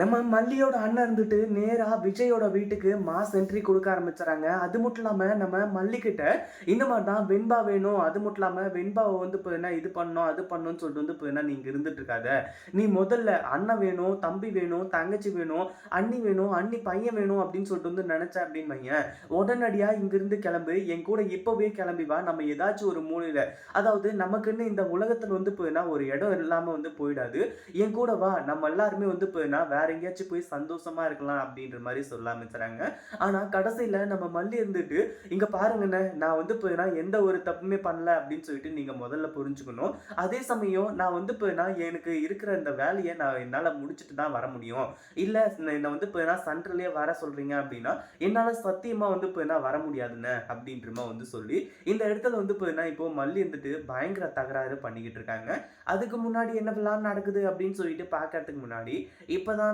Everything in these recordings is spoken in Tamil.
நம்ம மல்லியோட அண்ணன் இருந்துட்டு நேராக விஜயோட வீட்டுக்கு மாஸ் என்ட்ரி கொடுக்க ஆரம்பிச்சுறாங்க. அது மட்டும் இல்லாமல் நம்ம மல்லிக்கிட்ட இந்த மாதிரி தான் வெண்பா வேணும். அது மட்டும் இல்லாமல் வெண்பாவை வந்து இப்போ என்ன இது பண்ணோம் அது பண்ணணும்னு சொல்லிட்டு வந்து இப்போ என்ன நீங்க இருந்துட்டு இருக்காத. நீ முதல்ல அண்ணன் வேணும் தம்பி வேணும் தங்கச்சி வேணும் அண்ணி வேணும் அண்ணி பையன் வேணும் அப்படின்னு சொல்லிட்டு வந்து நினச்ச அப்படின்னு பையன் உடனடியாக இங்கிருந்து கிளம்பு என் கூட இப்போவே கிளம்பி வா. நம்ம ஏதாச்சும் ஒரு மூலையில் அதாவது நமக்குன்னு இந்த உலகத்தில் வந்து இப்போ ஒரு இடம் இல்லாமல் வந்து போயிடாது. என் கூட வா. நம்ம எல்லாருமே வந்து இப்போ வேற வேற எங்கேயாச்சும் போய் சந்தோஷமா இருக்கலாம் அப்படின்ற மாதிரி சொல்ல ஆரம்பிச்சுறாங்க. ஆனா கடைசியில நம்ம மல்லி இருந்துட்டு இங்க பாருங்கண்ணே நான் வந்து இப்போ எந்த ஒரு தப்புமே பண்ணல அப்படின்னு சொல்லிட்டு நீங்க முதல்ல புரிஞ்சுக்கணும். அதே சமயம் நான் வந்து இப்போ எனக்கு இருக்கிற இந்த வேலையை நான் என்னால முடிச்சுட்டு தான் வர முடியும். இல்ல என்னை வந்து இப்போ சென்ட்ரலே வர சொல்றீங்க அப்படின்னா என்னால சத்தியமா வந்து இப்போ என்ன வர முடியாதுண்ணே அப்படின்றமா வந்து சொல்லி இந்த இடத்துல வந்து இப்போ என்ன இப்போ மல்லி இருந்துட்டு பயங்கர தகராறு பண்ணிக்கிட்டு இருக்காங்க. அதுக்கு முன்னாடி என்ன நடக்குது அப்படின்னு சொல்லிட்டு பார்க்கறதுக்கு முன்னாடி இப்போதான்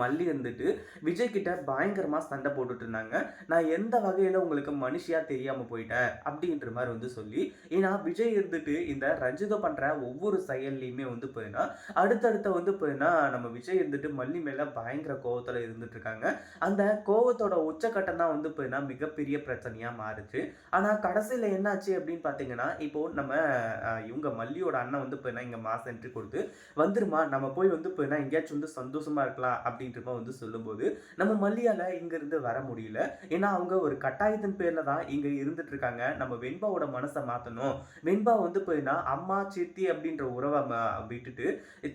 மல்லி இருந்துட்டு விஜய் கிட்ட பயங்கரமாக சண்டை போட்டுட்டு இருந்தாங்க. நான் எந்த வகையில் உங்களுக்கு மனுஷியாக தெரியாமல் போயிட்டேன்? அப்படின்ற மாதிரி வந்து சொல்லி ஏன்னா விஜய் இருந்துட்டு இந்த ரஞ்சிதம் பண்ணுற ஒவ்வொரு செயல்லையுமே வந்து போயினா அடுத்தடுத்த வந்து போயினா நம்ம விஜய் இருந்துட்டு மல்லி மேலே பயங்கர கோவத்தில் இருந்துட்டு இருக்காங்க. அந்த கோவத்தோட உச்சக்கட்டம் தான் வந்து போயினா மிகப்பெரிய பிரச்சனையாக மாறுச்சு. ஆனால் கடைசியில் என்னாச்சு அப்படின்னு பார்த்தீங்கன்னா இப்போ நம்ம இவங்க மல்லியோட அண்ணன் வந்து போயினா இங்கே மாஸ் என்ட்ரி கொடுத்து வந்துருமா நம்ம போய் வந்து போயினா எங்கேயாச்சும் வந்து சந்தோஷமா இருக்கலாம் அப்படின்றப்ப வந்து சொல்லும்போது நம்ம மல்லியால இங்கேருந்து வர முடியல. ஏன்னா அவங்க ஒரு கட்டாயத்தின் பேர்ல தான் இங்க இருந்துட்டு இருக்காங்க நம்ம வெண்பாவோட மனசை மாத்தணும். வெண்பா வந்து போயினா அம்மா சித்தி அப்படின்ற உறவை விட்டுட்டு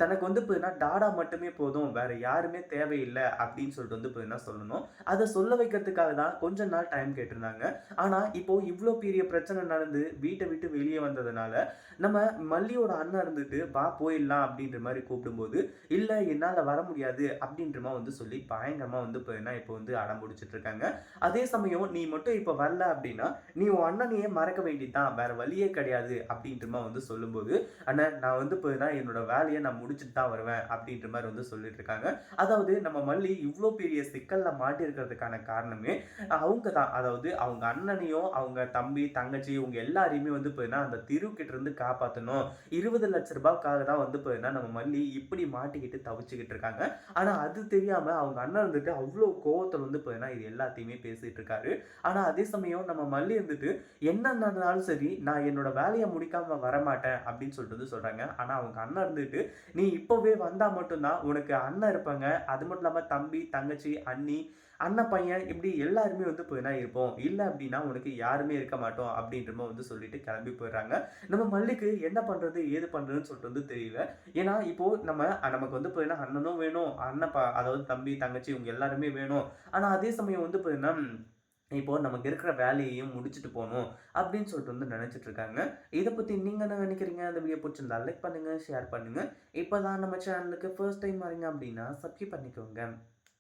தனக்கு வந்து போயினா டாடா மட்டுமே போதும். வேற யாருமே தேவையில்லை அப்படின்னு சொல்லிட்டு வந்து போயினா சொல்லணும். அதை சொல்ல வைக்கிறதுக்காக தான் கொஞ்ச நாள் டைம் கேட்டிருந்தாங்க. ஆனா இப்போ இவ்வளோ பெரிய பிரச்சனை நடந்து வீட்டை விட்டு வெளியே வந்ததுனால நம்ம மல்லியோட அண்ணன் இருந்துட்டு வா போயிடலாம் அப்படின்ற மாதிரி கூப்பிடும்போது இல்லை என்னால் வர முடியாது அப்படின்னு அப்படின்றமா வந்து சொல்லி பயங்கரமா வந்து இப்போ என்ன இப்போ வந்து அடம் பிடிச்சிட்டு இருக்காங்க அதே சமயம் நீ மட்டும் இப்போ வரல அப்படின்னா நீ உன் அண்ணனையே மறக்க வேண்டியதுதான். வேற வழியே கிடையாது அப்படின்றமா வந்து சொல்லும்போது அண்ணன் நான் வந்து இப்போ என்ன என்னோட வேலையை நான் முடிச்சுட்டு தான் வருவேன் அப்படின்ற மாதிரி வந்து சொல்லிட்டு இருக்காங்க அதாவது நம்ம மல்லி இவ்வளோ பெரிய சிக்கலில் மாட்டியிருக்கிறதுக்கான காரணமே அவங்க தான் அதாவது அவங்க அண்ணனையும் அவங்க தம்பி தங்கச்சி இவங்க எல்லாரையுமே வந்து போயினா அந்த திருக்கிட்ட இருந்து காப்பாற்றணும் இருபது லட்ச ரூபாய்க்காக தான் வந்து போயினா நம்ம மல்லி இப்படி மாட்டிக்கிட்டு தவிச்சுக்கிட்டு இருக்காங்க ஆனால் அது தெரியாமல் அவங்க அண்ணன் இருந்துட்டு அவ்வளோ கோவத்தில் வந்து பார்த்தீங்கன்னா இது எல்லாத்தையுமே பேசிகிட்டு இருக்காரு. ஆனால் அதே சமயம் நம்ம மல்லி இருந்துட்டு என்ன நடந்தாலும் சரி நான் என்னோட வேலையை முடிக்காமல் வரமாட்டேன் அப்படின்னு சொல்லிட்டு சொல்கிறாங்க ஆனால் அவங்க அண்ணன் இருந்துட்டு நீ இப்போவே வந்தால் மட்டும்தான் உனக்கு அண்ணன் இருப்பாங்க. அது மட்டும் இல்லாமல் தம்பி தங்கச்சி அண்ணி அண்ணன் பையன் இப்படி எல்லாருமே வந்து போயினா இருப்போம் இல்லை அப்படின்னா உனக்கு யாருமே இருக்க மாட்டோம் அப்படின்ற வந்து சொல்லிட்டு கிளம்பி போயிடுறாங்க. நம்ம மல்லிக்கு என்ன பண்ணுறது ஏது பண்ணுறதுன்னு சொல்லிட்டு வந்து தெரியல. ஏன்னா இப்போ நம்ம நமக்கு வந்து போயினா அண்ணனும் வேணும். அண்ணன் அதாவது தம்பி தங்கச்சி இவங்க எல்லாருமே வேணும். ஆனால் அதே சமயம் வந்து போயினா இப்போ நமக்கு இருக்கிற வேலையையும் முடிச்சுட்டு போகணும் அப்படின்னு சொல்லிட்டு வந்து நினச்சிட்டு இருக்காங்க. இதை பற்றி நீங்கள் என்ன நினைக்கிறீங்க? அந்த வீடியோ பிடிச்சிருந்தா லைக் பண்ணுங்கள் ஷேர் பண்ணுங்கள் இப்போ தான் நம்ம சேனலுக்கு ஃபர்ஸ்ட் டைம் வரீங்க அப்படின்னா சப்ஸ்கிரைப் பண்ணிக்கோங்க.